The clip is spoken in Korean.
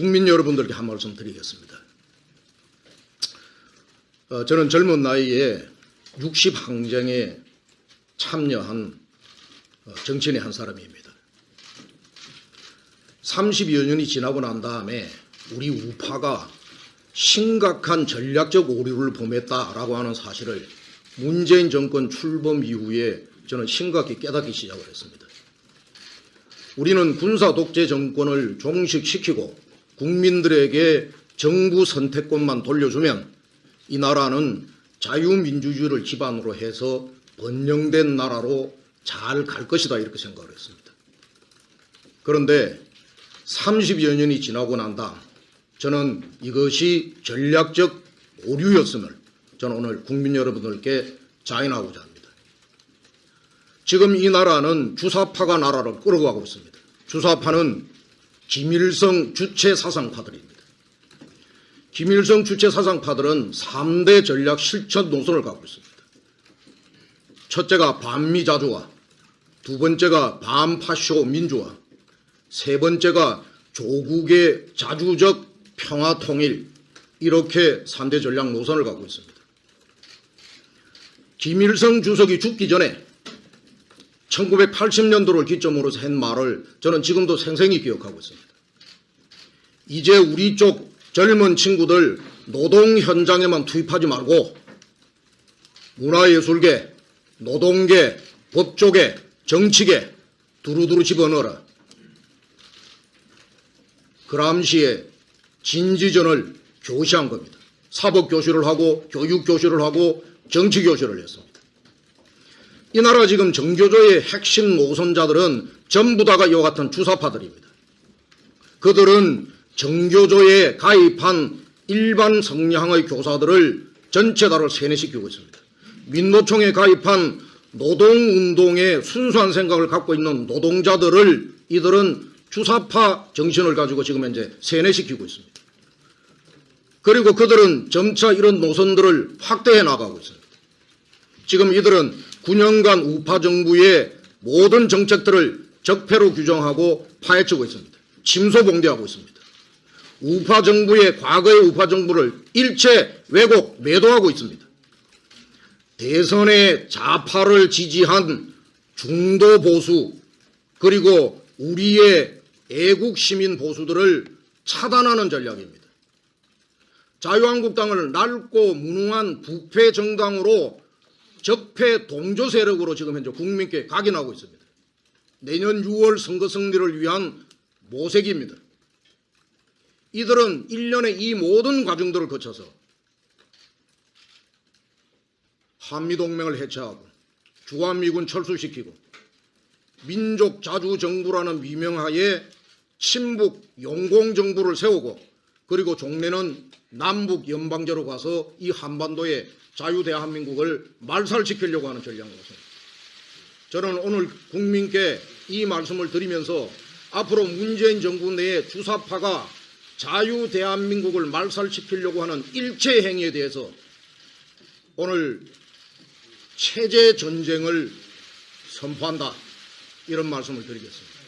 국민 여러분들께 한 말씀 드리겠습니다. 어, 저는 젊은 나이에 60 항쟁에 참여한 어, 정치인의 한 사람입니다. 30여 년이 지나고 난 다음에 우리 우파가 심각한 전략적 오류를 범했다라고 하는 사실을 문재인 정권 출범 이후에 저는 심각히 깨닫기 시작을 했습니다. 우리는 군사 독재 정권을 종식시키고 국민들에게 정부 선택권만 돌려주면 이 나라는 자유민주주의를 기반으로 해서 번영된 나라로 잘 갈 것이다 이렇게 생각을 했습니다. 그런데 30여 년이 지나고 난 다음 저는 이것이 전략적 오류였음을 저는 오늘 국민 여러분들께 자인하고자 합니다. 지금 이 나라는 주사파가 나라를 끌어가고 있습니다. 주사파는 김일성 주체 사상파들입니다. 김일성 주체 사상파들은 3대 전략 실천 노선을 갖고 있습니다. 첫째가 반미자주화, 두 번째가 반파쇼 민주화, 세 번째가 조국의 자주적 평화 통일, 이렇게 3대 전략 노선을 갖고 있습니다. 김일성 주석이 죽기 전에 1980년도를 기점으로 한 말을 저는 지금도 생생히 기억하고 있습니다. 이제 우리 쪽 젊은 친구들 노동 현장에만 투입하지 말고 문화예술계, 노동계, 법조계, 정치계 두루두루 집어넣어라. 그람시에 진지전을 교시한 겁니다. 사법교실을 하고 교육교실을 하고 정치교실을 했습니다. 이 나라 지금 정교조의 핵심 노선자들은 전부 다가 이와 같은 주사파들입니다. 그들은 정교조에 가입한 일반 성향의 교사들을 전체 다를 세뇌시키고 있습니다. 민노총에 가입한 노동운동의 순수한 생각을 갖고 있는 노동자들을 이들은 주사파 정신을 가지고 지금 현재 세뇌시키고 있습니다. 그리고 그들은 점차 이런 노선들을 확대해 나가고 있습니다. 지금 이들은 9년간 우파 정부의 모든 정책들을 적폐로 규정하고 파헤치고 있습니다. 침소봉대하고 있습니다. 우파 정부의 과거의 우파 정부를 일체 왜곡, 매도하고 있습니다. 대선의 좌파를 지지한 중도 보수 그리고 우리의 애국 시민 보수들을 차단하는 전략입니다. 자유한국당을 낡고 무능한 부패 정당으로 적폐 동조 세력으로 지금 현재 국민께 각인하고 있습니다. 내년 6월 선거 승리를 위한 모색입니다. 이들은 1년의 이 모든 과정들을 거쳐서 한미동맹을 해체하고 주한미군 철수시키고 민족 자주 정부라는 위명하에 친북 용공 정부를 세우고 그리고 종래는 남북 연방제로 가서 이 한반도의 자유 대한민국을 말살시키려고 하는 전략이었습니다. 저는 오늘 국민께 이 말씀을 드리면서 앞으로 문재인 정부 내에 주사파가 자유 대한민국을 말살시키려고 하는 일체 행위에 대해서 오늘 체제 전쟁을 선포한다 이런 말씀을 드리겠습니다.